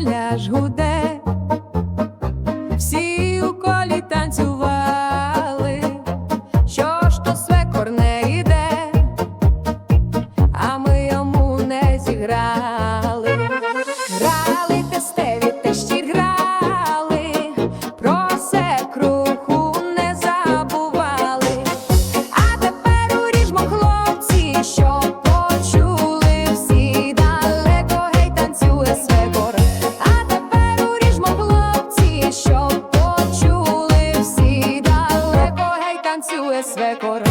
весілля ж гуде, танцює.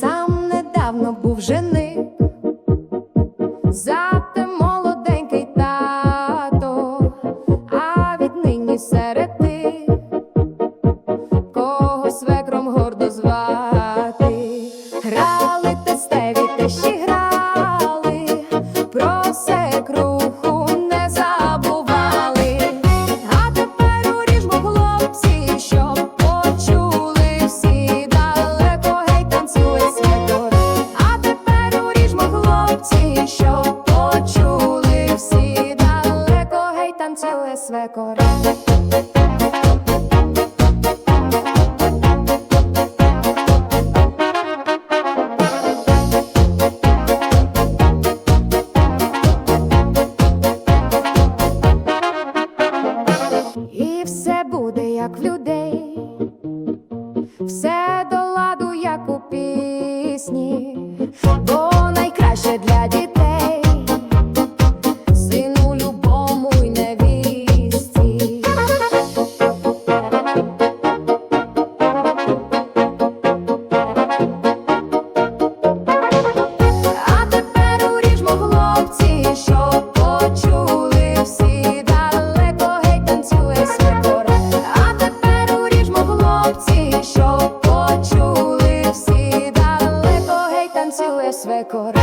Сам недавно був жених за танцює све. І все буде як в людей. Все до свекор.